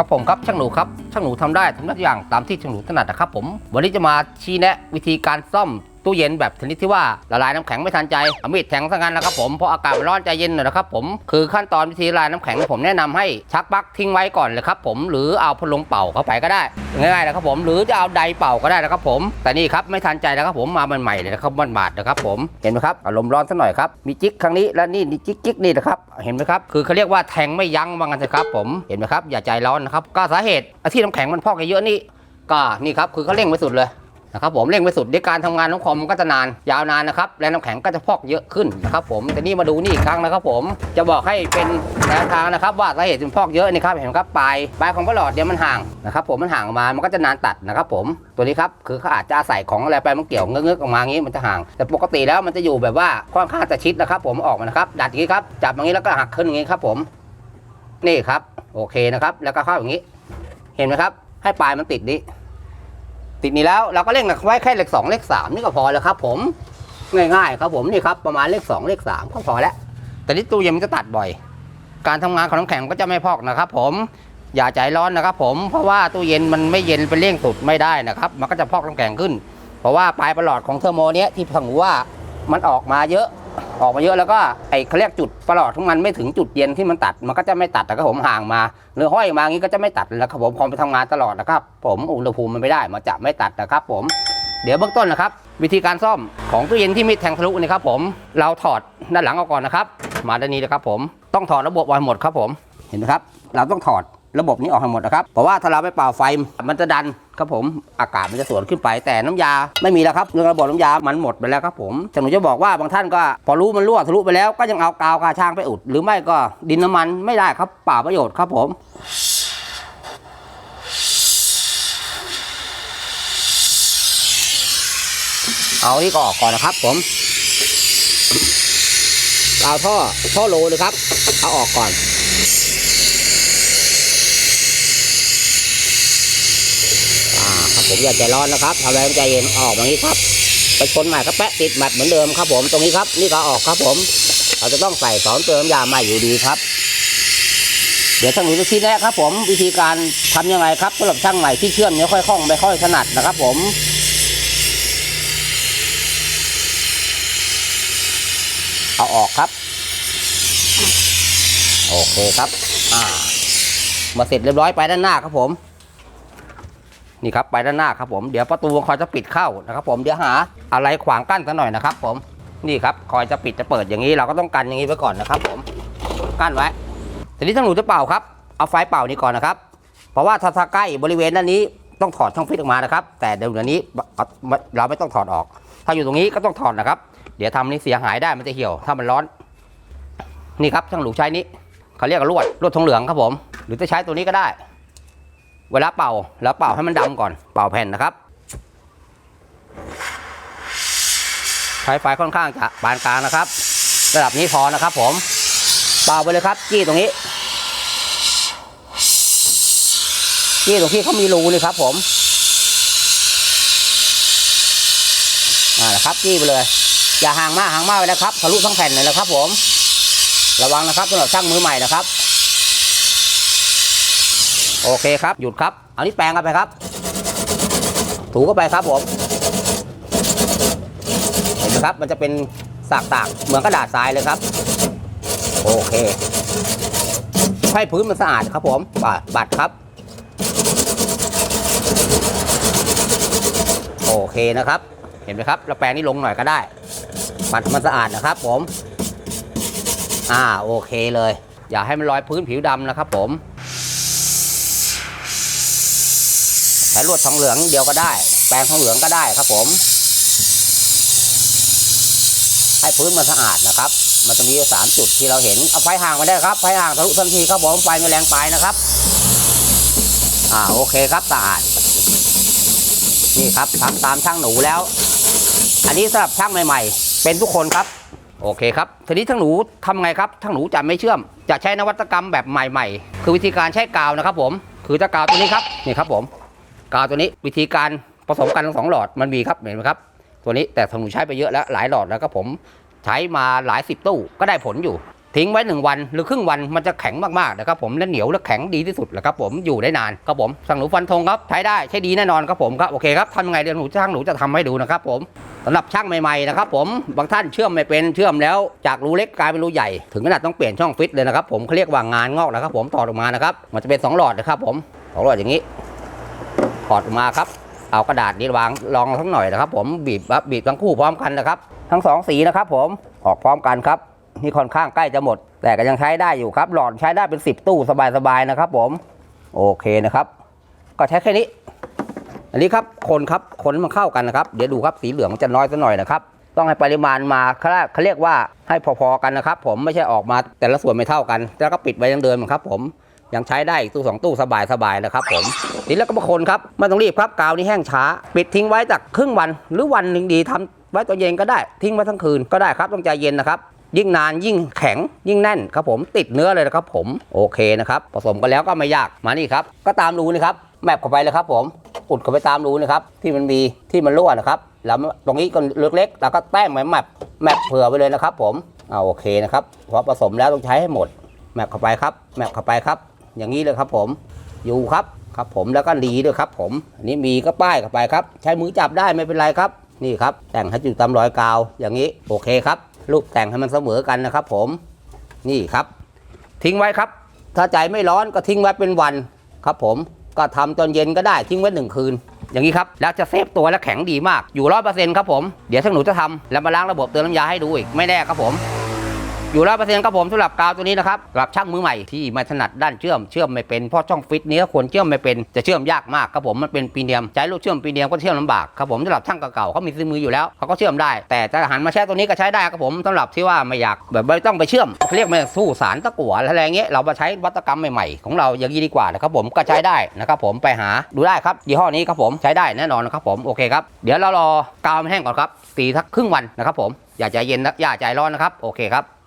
ครับผมครับช่างหนูครับช่างหนูทำได้ทำทุกอย่างตามที่ช่างหนูถนัดนะครับผม วันนี้จะมาชี้แนะวิธีการซ่อมตู้เย็นแบบชนิดที่ว่าละลายน้ำแข็งไม่ทันใจเอามีดแทงซะงั้นนะครับผมเพราะอากาศมันร้อนใจเย็นหน่อยนะครับผมคือขั้นตอนวิธีละลายน้ำแข็งผมแนะนำให้ชักปลั๊กทิ้งไว้ก่อนเลยครับผมหรือเอาพัดลมเป่าเข้าไปก็ได้ง่ายๆนะครับผมหรือจะเอาไดเป่าก็ได้นะครับผม แต่นี่ครับไม่ทันใจนะครับผมมาใหม่ๆเลยนะครับมันบาดนะครับผมเห็นไหมครับอารมณ์ร้อนสักหน่อยครับมีจิกครั้งนี้และนี่นี่จิกจิกนี่นะครับเห็นไหมครับคือเขาเรียกว่าแทงไม่ยั้งว่างั้นเถอะครับผมเห็นไหมครับอย่าใจร้อนนะครับก็สาเหตุที่น้ำแข็งมันพอกเยอะนี่ก็นี่ครับคือเขาเร่งไปสุดเลย นะครับผมเร่งไปสุดในการทำงานของคอมก็จะนานยาวนานนะครับแรงน้ำแข็งก็จะพอกเยอะขึ้นนะครับผมแต่นี่มาดูนี่อีกครั้งนะครับ ผมจะบอกให้เป็นแนวทางนะครับ ว่าสาเหตุที่มันพอกเยอะนี่ครับเห็นไหมครับปลายปลายของประหลอดเนี่ยมันห่างนะครับ ผมมันห่างออกมามันก็จะนานตัดนะครับ ผมตัวนี้ครับคือเขาอาจจะใส่ของอะไรไปมันเกี่ยวเงื้อๆออกมาอย่างนี้มันจะห่าง แต่ปกติแล้วมันจะอยู่แบบว่าค่อนข้างจะชิดนะครับ ผมออกมานะครับดัดอย่างนี้ครับจับอย่างนี้แล้วก็หักขึ้นอย่างนี้ครับ ผม นี่ครับ โอเคนะครับ แล้วก็เข้าอย่างนี้ เห็นไหมครับ ให้ปลายมันติดนี้ ติดนี้แล้วเราก็เร่งไว้แค่เลขสองเลขสามนี่ก็พอแล้วครับ ผมง่ายๆครับผมนี่ครับประมาณเลขสองเลขสามก็พอแล้ว แต่นี่ตู้เย็นมันจะตัดบ่อย การทำงานของน้ำแข็งก็จะไม่พอกนะครับ ผมอย่าใจร้อนนะครับ ผมเพราะว่าตู้เย็นมันไม่เย็นเป็นเร่งสุดไม่ได้นะครับมันก็จะพอกน้ำแข็งขึ้น เพราะว่าปลายประหลอดของเทอร์โมเนี้ยที่พังว่ามันออกมาเยอะ ออกมาเยอะแล้วก็ไอ้เขาเรียกจุดประหลอดของมันไม่ถึงจุดเย็นที่มันตัดมันก็จะไม่ตัดนะครับผมห่างมาหรือห้อยมางี้ก็จะไม่ตัดแล้วครับผมพอไปทำงานตลอดนะครับ ผมอุณหภูมิมันไม่ได้มันจะไม่ตัดนะครับ ผมเดี๋ยวเบื้องต้นนะครับ วิธีการซ่อมของตู้เย็นที่มีแทงทะลุนี่ครับ ผมเราถอดด้านหลังออกก่อนนะครับ มาด้านนี้นะครับ ผมต้องถอดระบบออกให้หมดครับผมเห็นไหมครับ เราต้องถอด ระบบนี้ออกให้หมดนะครับ เพราะว่าถ้าเราไม่เป่าไฟมันจะดันครับผมอากาศมันจะสวนขึ้นไปแต่น้ำยาไม่มีแล้วครับเรื่องระบบน้ำยามันหมดไปแล้วครับผมแต่หนูจะบอกว่าบางท่านก็พอรู้มันรั่วทะลุไปแล้วก็ยังเอากาวกาช่างไปอุด หรือไม่ก็ดินน้ำมันไม่ได้ครับเปล่าประโยชน์ครับผมเอานี่ก็ออกก่อนนะครับผมเอาท่อท่อโลเลยครับ เอาออกก่อน อ่าครับ ผมอย่าใจร้อนนะครับทำแรงใจเย็นออกอย่างนี้ครับ ไปชนใหม่ก็แปะติดแมทเหมือนเดิมครับผมตรงนี้ครับ นี่ก็ออกครับผม เราจะต้องใส่สอนเติมยาใหม่อยู่ดีครับ เดี๋ยวช่างหนูจะชี้แนะครับ ผมวิธีการทำยังไงครับสำหรับช่างใหม่ที่เชื่อมไม่ค่อยคล่องไม่ค่อยถนัดนะครับ ผมเอาออกครับโอเคครับ อ่า มาเสร็จเรียบร้อยไปด้านหน้าครับผม นี่ครับไปด้านหน้าครับผมเดี๋ยวประตูคอยจะปิดเข้านะครับ ผมเดี๋ยวหาอะไรขวางกั้นซะหน่อยนะครับ ผมนี่ครับคอยจะปิดจะเปิดอย่างนี้เราก็ต้องกันอย่างนี้ไว้ก่อนนะครับ ผมกั้นไว้ทีนี้ถ้าหนูจะเป่าครับเอาไฟเป่านี่ก่อนนะครับ เพราะว่าถ้าถ้าใกล้บริเวณด้านนี้ต้องถอดช่องฟิตออกมานะครับ แต่เดี๋ยวนี้เราไม่ต้องถอดออก ถ้าอยู่ตรงนี้ก็ต้องถอดนะครับ เดี๋ยวทำนี่เสียหายได้มันจะเหี่ยว ถ้ามันร้อน นี่ครับช่างหลูใช้นี้เขาเรียกว่าลวดลวดทองเหลืองครับผม หรือจะใช้ตัวนี้ก็ได้ เวลาเป่าแล้วเป่าให้มันดำก่อนเป่าแผ่นนะครับ ใช้ไฟค่อนข้างจะปานกลางนะครับ ระดับนี้พอนะครับ ผมเป่าไปเลยครับจี้ตรงนี้จี้ตรงที่เขามีรูนี่ครับ ผมอ่านะครับจี้ไปเลย อย่าห่างมากห่างมากไปนะครับทะลุทั้งแผ่นเลยนะครับ ผม ระวังนะครับสำหรับช่างมือใหม่นะครับ โอเคครับ หยุดครับ เอานี้แปรงกันไปครับ ถูเข้าไปครับผม เห็นไหมครับ มันจะเป็นสากตากเหมือนกระดาษทรายเลยครับ โอเค ให้พื้นมันสะอาดครับผมบัดบัดครับ โอเคนะครับ เห็นไหมครับเราแปรงนี้ลงหน่อยก็ได้ ปัดมันสะอาดนะครับผม อ่าโอเคเลย อย่าให้มันลอยพื้นผิวดำนะครับผม ใช้ลวดทองเหลืองเดียวก็ได้ แปรงทองเหลืองก็ได้ครับผม ให้พื้นมันสะอาดนะครับ มันจะมีสามจุดที่เราเห็นเอาไฟห่างมาได้ครับไฟห่างทะลุทันทีครับผมไฟไม่แรงไปนะครับ อ่าโอเคครับสะอาดนี่ครับทำตามช่างหนูแล้ว อันนี้สำหรับช่างใหม่ๆ เป็นทุกคนครับ โอเคครับทีนี้ทั้งหนูทำไงครับทั้งหนูจะไม่เชื่อม จะใช้นวัตกรรมแบบใหม่ ๆ คือวิธีการใช้กาวนะครับผมคือถ้ากาวตัวนี้ครับนี่ครับผม กาวตัวนี้วิธีการผสมกันทั้งสองหลอดมันมีครับเห็นไหมครับตัวนี้แต่ทั้งหนูใช้ไปเยอะแล้วหลายหลอดแล้วก็ผมใช้มาหลายสิบตู้ก็ได้ผลอยู่ ทิ้งไว้หนึ่งวันหรือครึ่งวันมันจะแข็งมากๆนะครับผมและเหนียวและแข็งดีที่สุดแหละครับผมอยู่ได้นานครับผมสั่งหนูฟันธงครับใช้ได้ใช้ดีแน่นอนครับผมครับโอเคครับทำยังไงเดี๋ยวหนูช่างหนูจะทำให้ดูนะครับผมสำหรับช่างใหม่ๆนะครับผมบางท่านเชื่อมไม่เป็นเชื่อมแล้วจากรูเล็กกลายเป็นรูใหญ่ถึงขนาดต้องเปลี่ยนช่องฟิตเลยนะครับผมเขาเรียกว่างานงอกนะครับผมถอออกมานะครับมันจะเป็นสองหลอดนะครับผมสองหลอดอย่างนี้ ถอดออกมาครับ เอากระดาษนี้วางรองทั้งหน่อยนะครับ ผมบีบบับบีบทั้งคู่พร้อมกันนะครับ ทั้งสองสีนะครับ ผมออกพร้อมกันครับนี่ค่อนข้างใกล้จะหมด แต่ก็ยังใช้ได้อยู่ครับ หลอดใช้ได้เป็น 10 ตู้สบายๆนะครับ ผม โอเคนะครับ ก็ใช้แค่นี้ อันนี้ครับคนครับคนมันเข้ากันนะครับ เดี๋ยวดูครับสีเหลืองมันจะน้อยสักหน่อยนะครับ ต้องให้ปริมาณมาเขาเรียกเขาเรียกว่าให้พอๆกันนะครับ ผมไม่ใช่ออกมาแต่ละส่วนไม่เท่ากัน แล้วก็ปิดไว้ยังเดิมครับ ผม ยังใช้ได้อีกตู้สองตู้สบายๆนะครับผมทีนี้แล้วก็มาคนครับไม่ต้องรีบครับกาวนี้แห้งช้า ปิดทิ้งไว้จากครึ่งวันหรือวันหนึ่งดีทำไว้ตอนเย็นก็ได้ทิ้งไว้ทั้งคืนก็ได้ครับต้องใจเย็นนะครับยิ่งนานยิ่งแข็งยิ่งแน่นครับผมติดเนื้อเลยนะครับผมโอเคนะครับผสมกันแล้วก็ไม่ยากมานี่ครับก็ตามรูนี่ครับแมปเข้าไปเลยครับผมอุดเข้าไปตามรูนะครับที่มันมีที่มันรั่วนะครับแล้วตรงนี้ก็เล็กๆแล้วก็แต้มไว้แมปแมปเผื่อไปเลยนะครับผมเอาโอเคนะครับพอผสมแล้วต้องใช้ให้หมดแมปเข้าไปครับแมปเข้าไปครับ อย่างนี้เลยครับผมอยู่ครับครับผมแล้วก็ดีด้วยครับ ผมอันนี้มีก็ป้ายเข้าไปครับ ใช้มือจับได้ไม่เป็นไรครับนี่ครับ แต่งให้อยู่ตามรอยกาวอย่างนี้โอเคครับรูปแต่งให้มันเสมอกันนะครับ ผมนี่ครับ ทิ้งไว้ครับ ถ้าใจไม่ร้อนก็ทิ้งไว้เป็นวันครับ ผมก็ทำตอนเย็นก็ได้ทิ้งไว้หนึ่งคืน อย่างนี้ครับแล้วจะเซฟตัวและแข็งดีมากอยู่ร้อยเปอร์เซ็นต์ครับผมเดี๋ยวช่างหนูจะทำแล้วมาล้างระบบเติมน้ำยาให้ดูอีกไม่แน่ครับผม อยู่ร้อยเปอร์เซ็นต์ครับผมสำหรับกาวตัวนี้นะครับสำหรับช่างมือใหม่ที่ไม่ถนัดด้านเชื่อมเชื่อมไม่เป็นเพราะช่องฟิตนี้ควรเชื่อมไม่เป็นจะเชื่อมยากมากครับผมมันเป็นปีเนียมใช้ลูกเชื่อมปีเนียมก็เชื่อมลำบากครับผมสำหรับช่างเก่าๆเขามีซื้อมืออยู่แล้วเขาก็เชื่อมได้ แต่จะหันมาใช้ตัวนี้ก็ใช้ได้ครับผมสำหรับที่ว่าไม่อยากแบบไม่ต้องไปเชื่อมเรียกไม่สู้สารตะกั่วอะไรเงี้ยเรามาใช้วัตกรรมใหม่ๆของเราอย่างนี้ดีกว่านะครับผมก็ใช้ได้นะครับผมไปหาดูได้ครับยี่ห้อนี้ครับผมใช้ได้แน่นอนนะครับผมโอเคครับเดี๋ยวเรารอกาวมันแห้งก่อนครับตีทักครึ่งวันนะครับผมอย่าใจเย็นนะอย่าใจร้อนนะครับโอเคครับ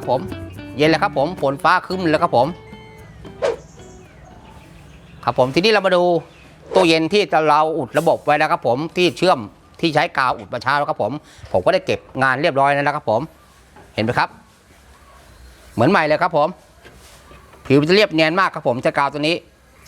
ครับผม เย็นแล้วครับผมฝนฟ้าคึ้มแล้วครับผม ครับผมทีนี้เรามาดูตู้เย็นที่เราอุดระบบไว้แล้วครับผมที่เชื่อมที่ใช้กาวอุดประชาแล้วครับผม ผมก็ได้เก็บงานเรียบร้อยแล้วนะครับผมเห็นไหมครับ เหมือนใหม่เลยครับผม ผิวจะเรียบเนียนมากครับผมจะกาวตัวนี้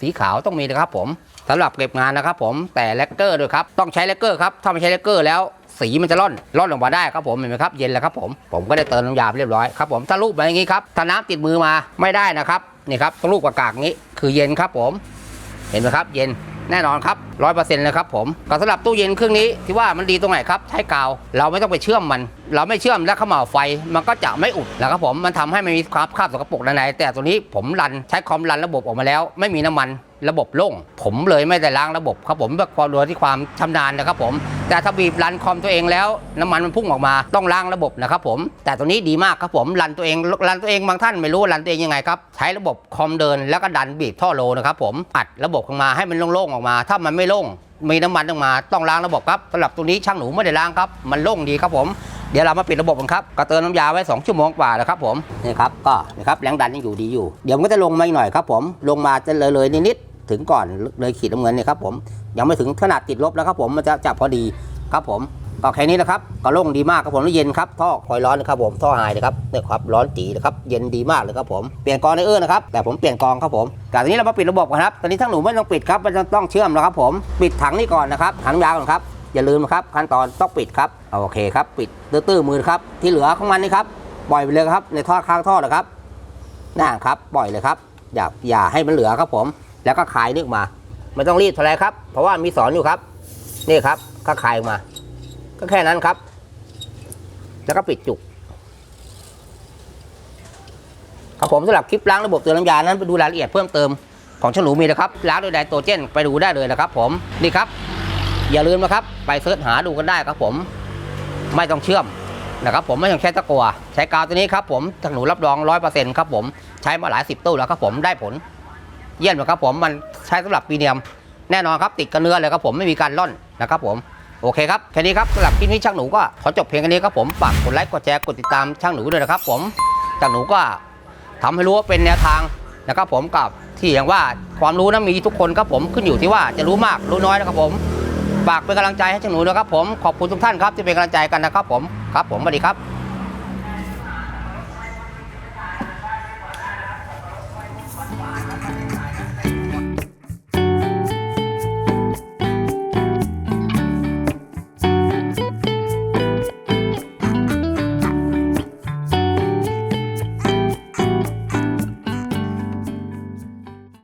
สีขาวต้องมีนะครับผมสำหรับเก็บงานนะครับผมแต่แลกเกอร์ด้วยครับต้องใช้แลกเกอร์ครับถ้าไม่ใช้แลกเกอร์แล้ว สีมันจะร่อนร่อนออกมาได้ครับผมเห็นไหมครับเย็นแล้วครับผมผมก็ได้เติมน้ำยาเรียบร้อยครับผมถ้ารูปมาอย่างนี้ครับถ้าน้ำติดมือมาไม่ได้นะครับนี่ครับต้องรูปกากๆอย่างนี้คือเย็นครับผมเห็นไหมครับเย็นแน่นอนครับร้อยเปอร์เซ็นต์เลยครับผมก็สำหรับตู้เย็นเครื่องนี้ที่ว่ามันดีตรงไหนครับใช้กาว เราไม่ต้องไปเชื่อมมัน เราไม่เชื่อมแล้วเขม่าไฟ มันก็จะไม่อุดนะครับผมมันทำให้ไม่มีความคาบสกปรกในใน แต่ตัวนี้ผมรันใช้คอมรันระบบออกมาแล้ว ไม่มีน้ำมันระบบโล่ง ผมเลยไม่ได้ล้างระบบครับผมด้วยความรู้ที่ความชำนาญนะครับผม แต่ถ้าบีบรันคอมตัวเองแล้วน้ำมันมันพุ่งออกมาต้องล้างระบบนะครับผมแต่ตัวนี้ดีมากครับผมรันตัวเองรันตัวเองบางท่านไม่รู้รันตัวเองยังไงครับใช้ระบบคอมเดินแล้วก็ดันบีบท่อโลนะครับผมอัดระบบออกมาให้มันโล่งๆออกมา ถ้ามันไม่โล่งมีน้ำมันออกมาต้องล้างระบบครับสำหรับตัวนี้ช่างหนูไม่ได้ล้างครับมันโล่งดีครับผมเดี๋ยวเรามาปิดระบบกันครับก็เติมน้ำยาไว้ 2 ชั่วโมงกว่าแล้วครับผมนี่ครับก็นะครับแรงดันยังอยู่ดีอยู่ เดี๋ยวมันก็จะลงมาอีกหน่อยครับผมลงมาจะเลยเลยนิดๆถึงก่อนเลยขีดน้ำเงินเนี่ยครับผม ยังไม่ถึงขนาดติดลบแล้วครับผมมันจะจะพอดีครับผมก็แค่นี้นะครับก็โล่งดีมากครับผมแล้วเย็นครับท่อคอยร้อนนะครับผมท่อไฮนะครับเนี่ยครับร้อนจีนะครับเย็นดีมากเลยครับผมเปลี่ยนกองในเออร์นะครับแต่ผมเปลี่ยนกองครับผมแต่ตอนนี้เรามาปิดระบบกันครับตอนนี้ทั้งหนูไม่ต้องปิดครับมันจะต้องเชื่อมนะครับผมปิดถังนี่ก่อนนะครับถังยาก่อนครับอย่าลืมนะครับขั้นตอนต้องปิดครับโอเคครับปิดตื้อมือนะครับที่เหลือของมันนี่ครับปล่อยไปเลยครับในท่อข้างท่อนะครับน่าครับปล่อยเลยครับอย่าอย่าให้มันเหลือครับผม แล้วก็คายนึกมา ไม่ต้องรีบเท่าไรครับ เพราะว่ามีสอนอยู่ครับ นี่ครับก็คายออกมา ก็แค่นั้นครับ แล้วก็ปิดจุก ครับผมสำหรับคลิปล้างระบบเตือนน้ำยานั้นไปดูรายละเอียดเพิ่มเติมของช่างหนูมีนะครับล้างโดยไดโตรเจนไปดูได้เลยนะครับ ผมนี่ครับ อย่าลืมนะครับไปเสิร์ชหาดูกันได้ครับ ผมไม่ต้องเชื่อมนะครับผมไม่ต้องใช้ตะกัวใช้กาวตัวนี้ครับผมทางหนูรับรองร้อยเปอร์เซ็นต์ครับผมใช้มาหลายสิบตู้แล้วครับผมได้ผล เยี่ยมเลยครับผมมัน ช้สำหรับปีเนียมแน่นอนครับติดกับเนื้อเลยครับผมไม่มีการล่อนนะครับผมโอเคครับแค่นี้ครับสำหรับคลิปนี้ช่างหนูก็ขอจบเพียงแค่นี้ครับผมฝากกดไลค์กดแชร์กดติดตามช่างหนูด้วยนะครับ ผมช่างหนูก็ทำให้รู้ว่าเป็นแนวทางนะครับ ผมกับที่อย่างว่าความรู้นะมีทุกคนครับผมขึ้นอยู่ที่ว่าจะรู้มากรู้น้อยนะครับผมฝากเป็นกำลังใจให้ช่างหนูนะครับผมขอบคุณทุกท่านครับที่เป็นกำลังใจกันนะครับผมครับผมสวัสดีครับ